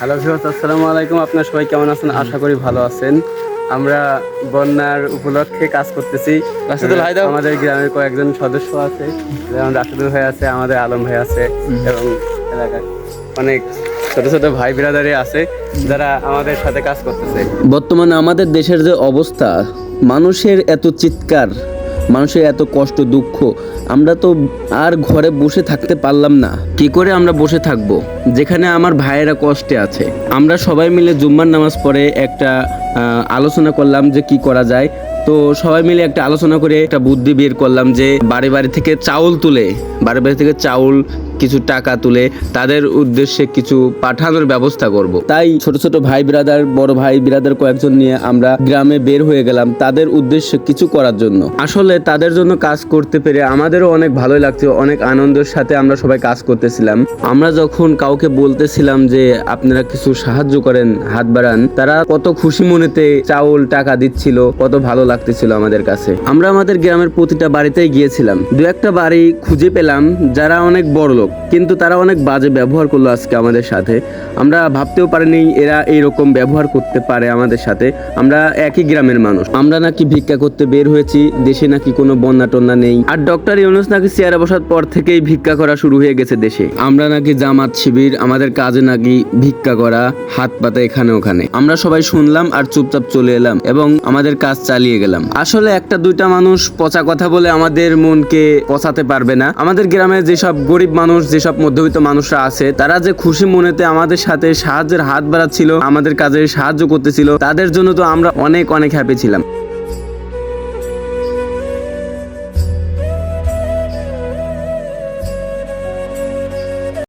Hello viewers আসসালামু আলাইকুম। আপনার সবাই কেমন আছেন? আশা করি ভালো আছেন। আমরা বন্যার উপলক্ষে কাজ করতেছি। রাশেদুল, হাই দাও। আমাদের গ্রামের কয়েকজন সদস্য আছে। যেমন রাশেদুল ভাই আছে আমাদের আলম ভাই আছে এবং এলাকার অনেক ছোট ছোট ভাই বিরাদারি আছে যারা আমাদের সাথে কাজ করতেছে। বর্তমানে আমাদের দেশের যে অবস্থা মানুষের এত চিৎকার মানুষের এত কষ্ট, দুঃখ, আমরা তো আর ঘরে বসে থাকতে পারলাম না। কি করে আমরা বসে থাকব? যেখানে আমার ভাইয়েরা কষ্টে আছে। আমরা সবাই মিলে জুম্মার নামাজ পড়ে একটা আলোচনা করলাম যে কি করা যায়। তো সবাই মিলে একটা আলোচনা করে একটা বুদ্ধি বের করলাম যে বাড়ি বাড়ি থেকে চাউল তুলে, বাড়ি বাড়ি থেকে চাউল, কিছু টাকা তুলে তাদের উদ্দেশ্যে কিছু পাঠানোর ব্যবস্থা করব। তাই ছোট ছোট ভাই বিরাদার বড় ভাই বিরাদার কয়েকজন নিয়ে আমরা গ্রামে বের হয়ে গেলাম তাদের উদ্দেশ্যে কিছু করার জন্য। আসলে তাদের জন্য কাজ করতে পেরে আমাদেরও অনেক ভালোই লাগছে, অনেক আনন্দের সাথে আমরা সবাই কাজ করতেছিলাম। আমরা যখন কাউকে বলতেছিলাম যে আপনারা কিছু সাহায্য করেন, হাত বাড়ান, তারা কত খুশি মনেতে চাউল, টাকা দিচ্ছিল, কত ভালো লাগতেছিল আমাদের কাছে। আমরা আমাদের গ্রামের প্রতিটা বাড়িতেই গিয়েছিলাম। দু একটা বাড়ি খুঁজে পেলাম যারা অনেক বড় লোক, কিন্তু তারা অনেক বাজে ব্যবহার করল আজকে আমাদের সাথে। আমরা ভাবতেও পারিনি এরা এইরকম ব্যবহার করতে পারে আমাদের সাথে। আমরা একই গ্রামের মানুষ। আমরা নাকি ভিক্ষা করতে বের হয়েছি, দেশে নাকি কোনো বন্যা টন্যা নেই। আর ডক্টর ইউনুস নাকি চেয়ারে বসার পর থেকেই ভিক্ষা করা শুরু হয়ে গেছে দেশে। আমরা নাকি জামাত শিবির, আমাদের কাজে নাকি ভিক্ষা করা হাত পাতা এখানে ওখানে আমরা সবাই শুনলাম আর চুপচাপ চলে এলাম এবং আমাদের কাজ চালিয়ে গেলাম। আসলে একটা দুইটা মানুষ পচা কথা বলে আমাদের মনকে পচাতে পারবে না। আমাদের গ্রামে যেসব গরিব মানুষ, যেসব মধ্যবিত্ত মানুষরা আছে, তারা যে খুশি মনেতে আমাদের সাথে সাহায্যের হাত বাড়াচ্ছিল, আমাদের কাজে সাহায্য করতেছিল, তাদের জন্য তো আমরা অনেক অনেক হ্যাপি ছিলাম।